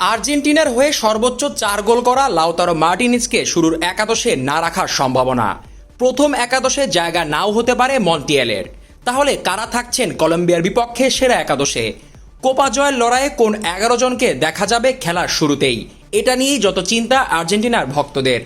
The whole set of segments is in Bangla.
আর্জেন্টিনার হয়ে সর্বোচ্চ চার গোল করা লাউতারো মার্টিনিজকে শুরুর একাদশে না রাখার সম্ভাবনা। প্রথম একাদশে জায়গা নাও হতে পারে মন্টিয়েলের। তাহলে কারা থাকছেন কলম্বিয়ার বিপক্ষে সেরা একাদশে? কোপা জয়ের লড়াইয়ে কোন এগারো জনকে দেখা যাবে খেলার শুরুতেই? এটা নিয়েই যত চিন্তা আর্জেন্টিনার ভক্তদের।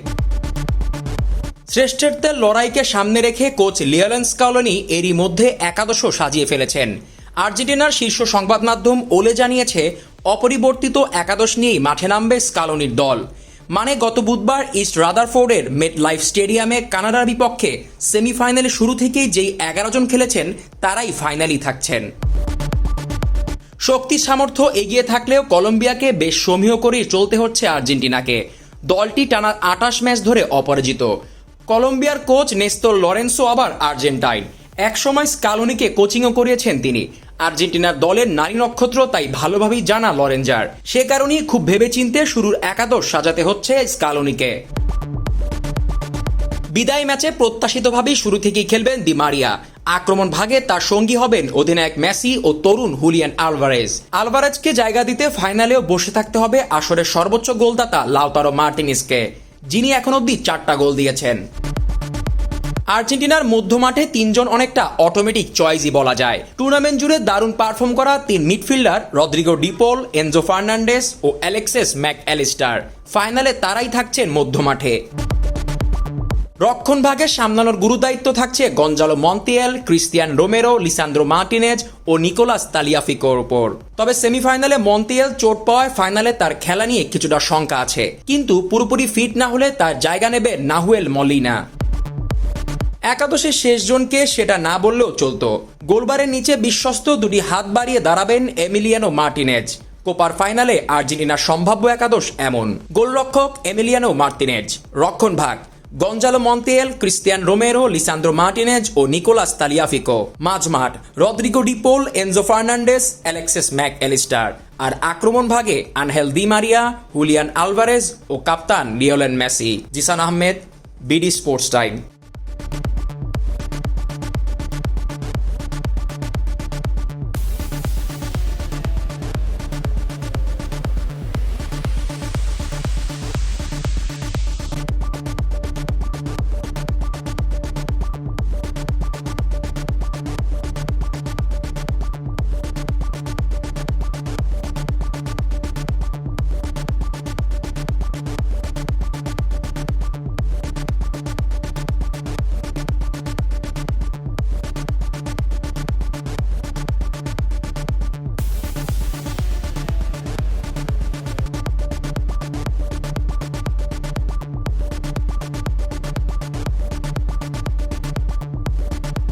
শ্রেষ্ঠত্বের লড়াইকে সামনে রেখে কোচ লিয়ালেন্স কলোনি এরই মধ্যে একাদশও সাজিয়ে ফেলেছেন। আর্জেন্টিনার শীর্ষ সংবাদ মাধ্যম ওলে জানিয়েছে অপরিবর্তিত একাদশ নিয়েই মাঠে নামবে স্কালোনির দল। মানে গত বুধবার ইস্ট রাদারফোর্ডের মেট লাইফ স্টেডিয়ামে কানাডার বিপক্ষে সেমিফাইনালে শুরু থেকেই যেই এগারো জন খেলেছেন, তারাই ফাইনালি থাকছেন। শক্তি সামর্থ্য এগিয়ে থাকলেও কলম্বিয়াকে বেশ সমীহ করেই চলতে হচ্ছে আর্জেন্টিনাকে। দলটি টানা আটাশ ম্যাচ ধরে অপরাজিত। কলম্বিয়ার কোচ নেস্তর লরেন্সো আবার আর্জেন্টাইন। একসময় স্কালোনিকে কোচিংও করিয়েছেন তিনি। আর্জেন্টিনার দলের নারী নক্ষত্র তাই ভালোভাবেই জানা লরেঞ্জার। সে কারণেই খুব ভেবেচিন্তে শুরুর একাদশ সাজাতে হচ্ছে স্কালোনিকে। বিদায় ম্যাচে প্রত্যাশিতভাবেই শুরু থেকেই খেলবেন দি মারিয়া। আক্রমণ ভাগে তার সঙ্গী হবেন অধিনায়ক মেসি ও তরুণ হুলিয়ান আলভারেজ। আলভারেজকে জায়গা দিতে ফাইনালেও বসে থাকতে হবে আসরের সর্বোচ্চ গোলদাতা লাউতারো মার্টিনিসকে, যিনি এখন অবধি চারটা গোল দিয়েছেন। আর্জেন্টিনার মধ্যমাঠে তিনজন অনেকটা অটোমেটিক চয়েসই বলা যায়। টুর্নামেন্ট জুড়ে দারুণ পারফর্ম করা তিন midfielder Rodrigo De Paul Enzo Fernandez ও অ্যালেক্সেস ম্যাক অ্যালিস্টার ফাইনালে তারাই থাকছেন মধ্যমাঠে। রক্ষণ ভাগে সামলানোর গুরুদায়িত্ব থাকছে Gonzalo Montiel Cristian Romero, Lisandro Martinez ও নিকোলাস তালিয়াফিকোর ওপর তবে সেমিফাইনালে মন্তিয়াল চোট পাওয়ায় ফাইনালে তার খেলা নিয়ে কিছুটা শঙ্কা আছে। কিন্তু পুরোপুরি ফিট না হলে তার জায়গা নেবে নাহুয়েল মলিনা। একাদশের শেষ জনকে সেটা না বললেও চলতো। গোলবারের নিচে বিশ্বস্ত দুটি হাত বাড়িয়ে দাঁড়াবেন এমিলিয়ানো মার্টিনেজ। কোপার ফাইনালে আর্জেন্টিনার সম্ভাব্য একাদশ এমন। গোলরক্ষক এমিলিয়ানো মার্টিনেজ। রক্ষণ ভাগ। Gonzalo Montiel, Cristian Romero, Lisandro Martinez ও Nicolas Tagliafico. মাঝমাঠ। Rodrigo De Paul Enzo Fernandez Alexis Mac Allister আর আক্রমণ ভাগে Angel Di Maria, Julian Alvarez ও কাপ্তান Lionel Messi. Zisan Ahmed, BD sports time.